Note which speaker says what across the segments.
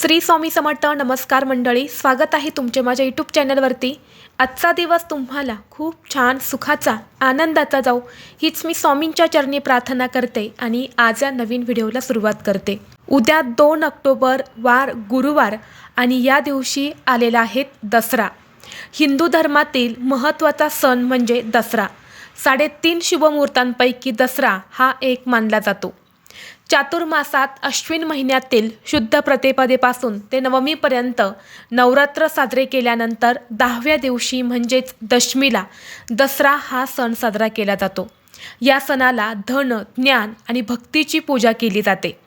Speaker 1: श्री स्वामी समर्थ नमस्कार मंडळी. स्वागत आहे तुमचे माझ्या यूट्यूब चॅनलवरती आजचा दिवस तुम्हाला खूप छान सुखाचा आनंदाचा जाऊ हीच मी स्वामींच्या चरणी प्रार्थना करते आणि आज या नवीन व्हिडिओला सुरुवात करते. उद्या दोन ऑक्टोबर वार गुरुवार आणि या दिवशी आलेला आहे दसरा. हिंदू धर्मातील महत्त्वाचा सण म्हणजे दसरा. साडेतीन शुभमुहूर्तांपैकी दसरा हा एक मानला जातो. चातुर्मासात अश्विन महिन्यातील शुद्ध प्रतिपदेपासून ते नवमीपर्यंत नवरात्र साजरे केल्यानंतर दहाव्या दिवशी म्हणजेच दशमीला दसरा हा सण साजरा केला जातो. या सणाला धन ज्ञान आणि भक्तीची पूजा केली जाते.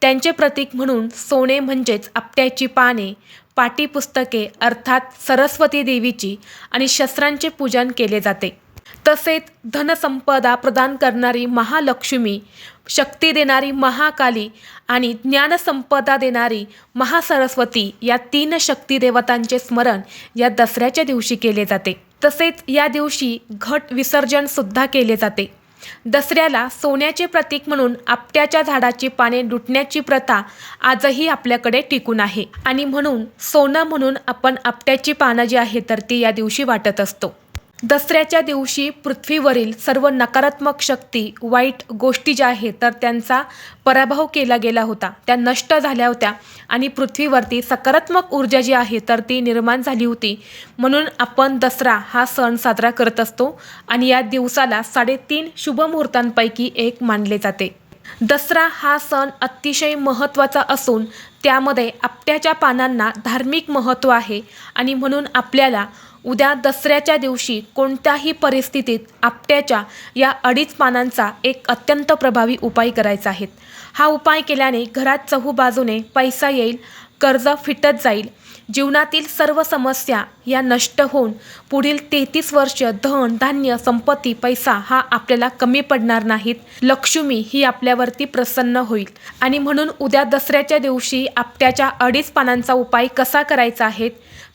Speaker 1: त्यांचे प्रतीक म्हणून सोने म्हणजेच आपट्याची पाने पाटीपुस्तके अर्थात सरस्वती देवीची आणि शस्त्रांचे पूजन केले जाते. तसेच धनसंपदा प्रदान करणारी महालक्ष्मी शक्ती देणारी महाकाली आणि ज्ञानसंपदा देणारी महासरस्वती या तीन शक्ती देवतांचे स्मरण या दसऱ्याच्या दिवशी केले जाते. तसेच या दिवशी घट विसर्जनसुद्धा केले जाते. दसऱ्याला सोन्याचे प्रतीक म्हणून आपट्याच्या झाडाची पाने लुटण्याची प्रथा आजही आपल्याकडे टिकून आहे. आणि म्हणून सोनं म्हणून आपण आपट्याची पानं जी आहे तर ती या दिवशी वाटत असतो. दसऱ्याच्या दिवशी पृथ्वीवरील सर्व नकारात्मक शक्ती वाईट गोष्टी ज्या आहेत तर त्यांचा पराभव केला गेला होता. त्या नष्ट झाल्या होत्या आणि पृथ्वीवरती सकारात्मक ऊर्जा जी आहे तर ती निर्माण झाली होती. म्हणून आपण दसरा हा सण साजरा करत असतो आणि या दिवसाला साडेतीन शुभमुहूर्तांपैकी एक मानले जाते. दसरा हा सण अतिशय महत्त्वाचा असून त्यामध्ये आपट्याच्या पानांना धार्मिक महत्त्व आहे आणि म्हणून आपल्याला उद्या दसऱ्याच्या दिवशी कोणत्याही परिस्थितीत आपट्याच्या या अडीच पानांचा एक अत्यंत प्रभावी उपाय करायचा आहे. हा उपाय केल्याने घरात चहूबाजूने पैसा येईल कर्ज फिटत जाईल जीवनातील सर्व समस्या या नष्ट होऊन पुढील तेहतीस वर्ष धन धान्य संपत्ती पैसा हा आपल्याला कमी पडणार नाहीत. लक्ष्मी ही आपल्यावरती प्रसन्न होईल. आणि म्हणून उद्या दसऱ्याच्या दिवशी आपट्याच्या अडीच पानांचा उपाय कसा करायचा आहे?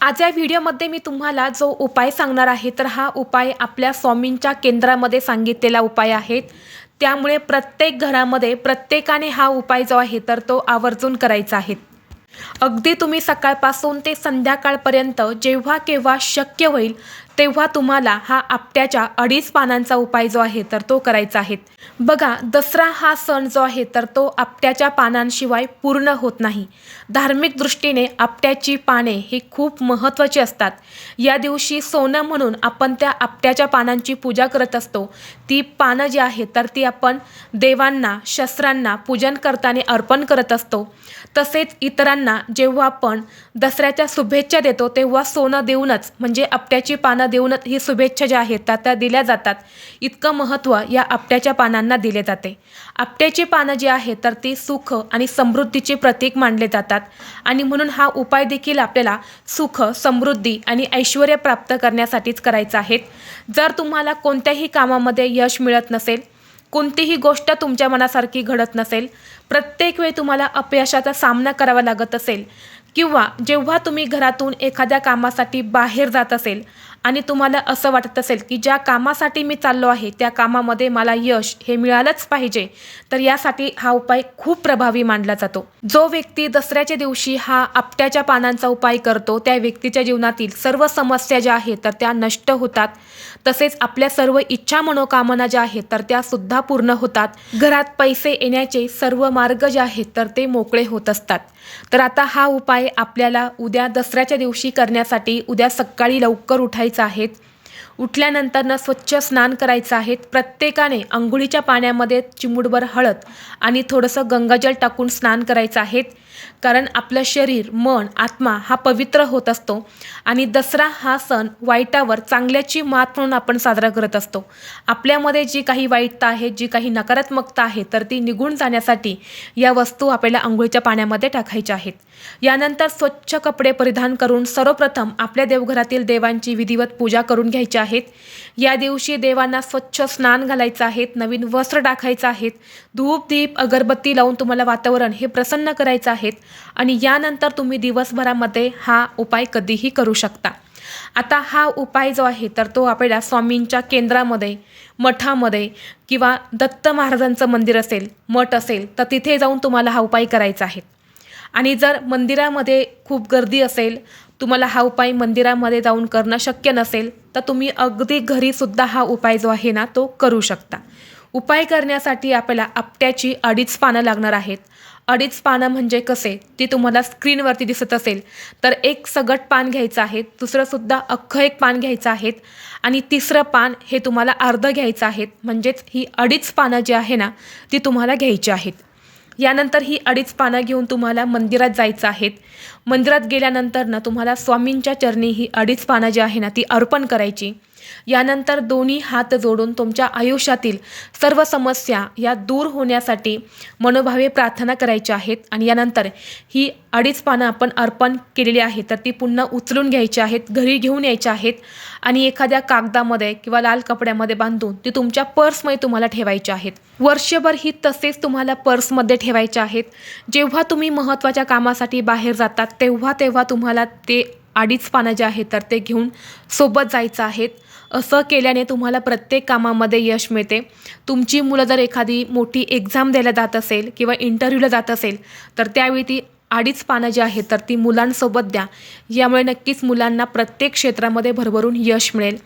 Speaker 1: आज या व्हिडिओमध्ये मी तुम्हाला जो उपाय सांगणार आहे तर हा उपाय आपल्या स्वामींच्या केंद्रामध्ये सांगितलेला उपाय आहे त्यामुळे प्रत्येक घरामध्ये प्रत्येकाने हा उपाय जो आहे तर तो आवर्जून करायचा आहे. अगदी तुम्ही सकाळपासून ते संध्याकाळपर्यंत जेव्हा केव्हा शक्य होईल तेव्हा तुम्हाला हा आपट्याच्या अडीच पानांचा उपाय जो आहे तर तो करायचा आहे. बघा दसरा हा सण जो आहे तर तो आपट्याच्या पानांशिवाय पूर्ण होत नाही. धार्मिक दृष्टीने आपट्याची पाने ही खूप महत्त्वाची असतात. या दिवशी सोनं म्हणून आपण त्या आपट्याच्या पानांची पूजा करत असतो. ती पानं जी आहेत तर ती आपण देवांना शस्त्रांना पूजन करताना अर्पण करत असतो. तसेच इतरांना जेव्हा आपण दसऱ्याच्या शुभेच्छा देतो तेव्हा सोनं देऊनच म्हणजे आपट्याची पानं देऊनच ही शुभेच्छा ज्या आहेत त्या त्या दिल्या जातात. इतकं महत्त्व या आपट्याच्या पानांना दिले जाते. आपट्याची पानं जी आहेत तर ती सुख आणि समृद्धीचे प्रतीक मानले जातात. आणि म्हणून हा उपाय देखील आपल्याला सुख समृद्धी आणि ऐश्वर प्राप्त करण्यासाठीच करायचा आहे. जर तुम्हाला कोणत्याही कामामध्ये यश मिळत नसेल कोणतीही गोष्ट तुमच्या मनासारखी घडत नसेल प्रत्येक वेळी तुम्हाला अपयशाचा सामना करावा लागत असेल किंवा जेव्हा तुम्ही घरातून एखाद्या कामासाठी बाहेर जात असेल आणि तुम्हाला असं वाटत असेल की ज्या कामासाठी मी चाललो आहे त्या कामामध्ये मला यश हे मिळालंच पाहिजे तर यासाठी हा उपाय खूप प्रभावी मानला जातो. जो व्यक्ती दसऱ्याच्या दिवशी हा आपट्याच्या पानांचा उपाय करतो त्या व्यक्तीच्या जीवनातील सर्व समस्या ज्या आहेत तर त्या नष्ट होतात. तसेच आपल्या सर्व इच्छा मनोकामना ज्या आहेत तर त्या सुद्धा पूर्ण होतात. घरात पैसे येण्याचे सर्व मार्ग जे आहेत तर ते मोकळे होत असतात. तर आता हा उपाय आपल्याला उद्या दसऱ्याच्या दिवशी करण्यासाठी उद्या सकाळी लवकर उठायचं आहेत. उठल्यानंतरनं स्वच्छ स्नान करायचं आहे प्रत्येकाने अंघोळीच्या पाण्यामध्ये चिमुडभर हळद आणि थोडंसं गंगाजल टाकून स्नान करायचं आहेत. कारण आपलं शरीर मन आत्मा हा पवित्र होत असतो आणि दसरा हा सण वाईटावर चांगल्याची मात म्हणून आपण साजरा करत असतो. आपल्यामध्ये जी काही वाईटता आहे जी काही नकारात्मकता आहे तर ती निघून जाण्यासाठी या वस्तू आपल्याला आंघोळीच्या पाण्यामध्ये टाकायच्या आहेत. यानंतर स्वच्छ कपडे परिधान करून सर्वप्रथम आपल्या देवघरातील देवांची विधिवत पूजा करून घ्यायची आहेत. या दिवशी देवांना स्वच्छ स्नान घालायचं आहेत नवीन वस्त्र टाकायचं आहेत. धूप दीप अगरबत्ती लावून तुम्हाला वातावरण हे प्रसन्न करायचं आहे. आणि यानंतर तुम्ही दिवसभरामध्ये हा उपाय कधीही करू शकता. आता हा उपाय जो आहे तर तो आपल्याला स्वामींच्या केंद्रामध्ये मठामध्ये किंवा दत्त महाराजांचं मंदिर असेल मठ असेल तर तिथे जाऊन तुम्हाला हा उपाय करायचा आहे. आणि जर मंदिरामध्ये खूप गर्दी असेल तुम्हाला हा उपाय मंदिरामध्ये जाऊन करणं शक्य नसेल तर तुम्ही अगदी घरीसुद्धा हा उपाय जो आहे ना तो करू शकता. उपाय करण्यासाठी आपल्याला आपट्याची अडीच पानं लागणार आहेत. अडीच पानं म्हणजे कसे ती तुम्हाला स्क्रीनवरती दिसत असेल. तर एक सगट पान घ्यायचं आहे दुसरंसुद्धा अख्खं एक पान घ्यायचं आहे आणि तिसरं पान हे तुम्हाला अर्धं घ्यायचं आहे म्हणजेच ही अडीच पानं जी आहे ना ती तुम्हाला घ्यायची आहेत. यानंतर ही अडीच पानं घेऊन तुम्हाला मंदिरात जायचं आहेत मंदिरात गेल्यानंतर ना तुम्हाला स्वामींच्या चरणी ही अडीच पानं जी आहे ना ती अर्पण करायची. यानंतर दोन्ही हात जोडून तुमच्या आयुष्यातील सर्व समस्या या दूर होण्यासाठी मनोभावे प्रार्थना करायच्या आहेत. आणि यानंतर ही अडीच पानं आपण अर्पण केलेली आहेत. तर ती पुन्हा उचलून घ्यायची आहेत. घरी घेऊन यायच्या आहेत. आणि एखाद्या कागदामध्ये किंवा लाल कपड्यामध्ये बांधून ती तुमच्या पर्समध्ये तुम्हाला ठेवायची आहेत. वर्षभर ही तसेच तुम्हाला पर्समध्ये ठेवायच्या आहेत. जेव्हा तुम्ही महत्त्वाच्या कामासाठी बाहेर जातात तेव्हा तेव्हा तुम्हाला ते अडीच पानं जे आहेत तर ते घेऊन सोबत जायचं आहेत. असं केल्याने तुम्हाला प्रत्येक कामामध्ये यश मिळते. तुमची मुलं जर एखादी मोठी एक्झाम द्यायला जात असेल किंवा इंटरव्ह्यूला जात असेल तर त्यावेळी ती अडीच पानं जी आहेत तर ती मुलांसोबत द्या. यामुळे नक्कीच मुलांना प्रत्येक क्षेत्रामध्ये भरभरून यश मिळेल.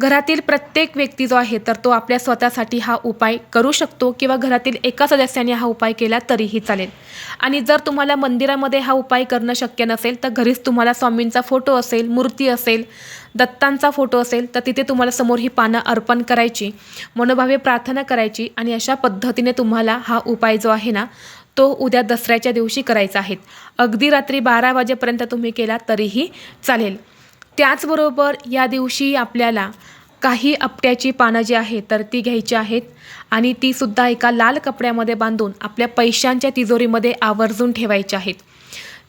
Speaker 1: घरातील प्रत्येक व्यक्ती जो आहे तर तो आपल्या स्वतःसाठी हा उपाय करू शकतो किंवा घरातील एका सदस्याने हा उपाय केला तरीही चालेल. आणि जर तुम्हाला मंदिरामध्ये हा उपाय करणं शक्य नसेल तर घरीच तुम्हाला स्वामींचा फोटो असेल मूर्ती असेल दत्तांचा फोटो असेल तर तिथे तुम्हाला समोर ही पानं अर्पण करायची मनोभावे प्रार्थना करायची आणि अशा पद्धतीने तुम्हाला हा उपाय जो आहे ना तो उद्या दसऱ्याच्या दिवशी करायचा आहे. अगदी रात्री बारा वाजेपर्यंत तुम्ही केला तरीही चालेल. त्याचबरोबर या दिवशी आपल्याला काही आपट्याची पानं जी आहेत तर ती घ्यायची आहेत आणि तीसुद्धा एका लाल कपड्यामध्ये बांधून आपल्या पैशांच्या तिजोरीमध्ये आवर्जून ठेवायची आहेत.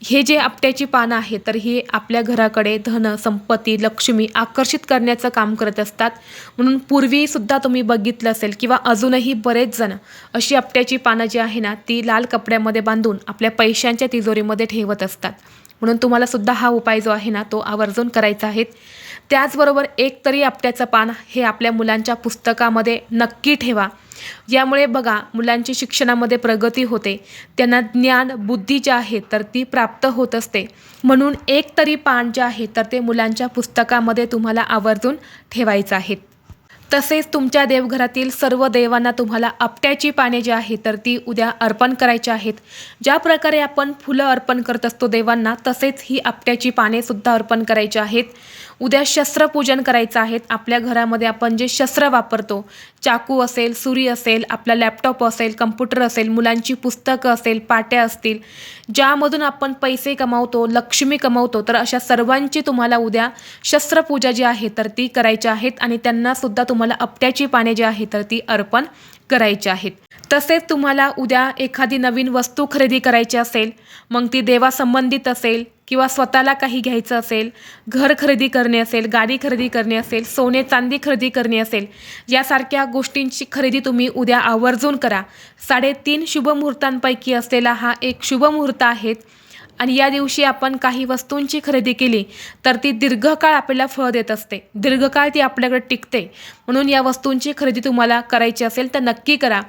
Speaker 1: हे जे आपट्याची पानं आहेत तर ही आपल्या घराकडे धन संपत्ती लक्ष्मी आकर्षित करण्याचं काम करत असतात. म्हणून पूर्वीसुद्धा तुम्ही बघितलं असेल किंवा अजूनही बरेच जण अशी आपट्याची पानं जी आहे ना ती लाल कपड्यामध्ये बांधून आपल्या पैशांच्या तिजोरीमध्ये ठेवत असतात. म्हणून तुम्हाला सुद्धा हा उपाय जो आहे ना तो आवर्जून करायचा आहे. त्याचबरोबर एक तरी आपट्याचं पान हे आपल्या मुलांच्या पुस्तकामध्ये नक्की ठेवा. यामुळे बघा मुलांची शिक्षणामध्ये प्रगती होते. त्यांना ज्ञान बुद्धी जी आहे तर ती प्राप्त होत असते. म्हणून एक तरी पान जे आहे तर ते मुलांच्या पुस्तकामध्ये तुम्हाला आवर्जून ठेवायचं आहे. तसेच तुमच्या देवघरातील सर्व देवांना तुम्हाला आपट्याची पाने जी आहेत तर ती उद्या अर्पण करायची आहेत. ज्या प्रकारे आपण फुलं अर्पण करत असतो देवांना तसेच ही आपट्याची पानेसुद्धा अर्पण करायची आहेत. उद्या शस्त्रपूजन करायचं आहेत आपल्या घरामध्ये आपण जे शस्त्र वापरतो चाकू असेल सुरी असेल आपला लॅपटॉप असेल कम्प्युटर असेल मुलांची पुस्तकं असेल पाट्या असतील ज्यामधून आपण पैसे कमावतो लक्ष्मी कमावतो तर अशा सर्वांची तुम्हाला उद्या शस्त्रपूजा जी आहे तर ती करायची आहेत. आणि त्यांनासुद्धा तुम्हाला तुम्हाला आपट्याची पाने जी आहे तर ती अर्पण करायची आहेत. तसेच तुम्हाला उद्या एखादी नवीन वस्तू खरेदी करायची असेल मग ती देवासंबंधित असेल किंवा स्वतःला काही घ्यायचं असेल घर खरेदी करणे असेल गाडी खरेदी करणे असेल सोने चांदी खरेदी करणे असेल यासारख्या गोष्टींची खरेदी तुम्ही उद्या आवर्जून करा. साडेतीन शुभमुहूर्तांपैकी असलेला हा एक शुभमुहूर्त आहे. आणि या दिवशी आपण काही वस्तूंची खरेदी केली तर ती दीर्घकाळ आपल्याला फळ देत असते. दीर्घकाळ ती आपल्याकडे टिकते. म्हणून या वस्तूंची खरेदी तुम्हाला करायची असेल तर नक्की करा.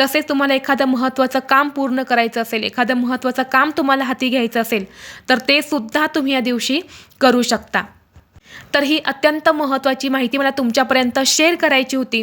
Speaker 1: तसेच तुम्हाला एखादं महत्त्वाचं काम पूर्ण करायचं असेल एखादं महत्त्वाचं काम तुम्हाला हाती घ्यायचं असेल तर ते सुद्धा तुम्ही या दिवशी करू शकता. तर ही अत्यंत महत्त्वाची माहिती मला तुमच्यापर्यंत शेअर करायची होती.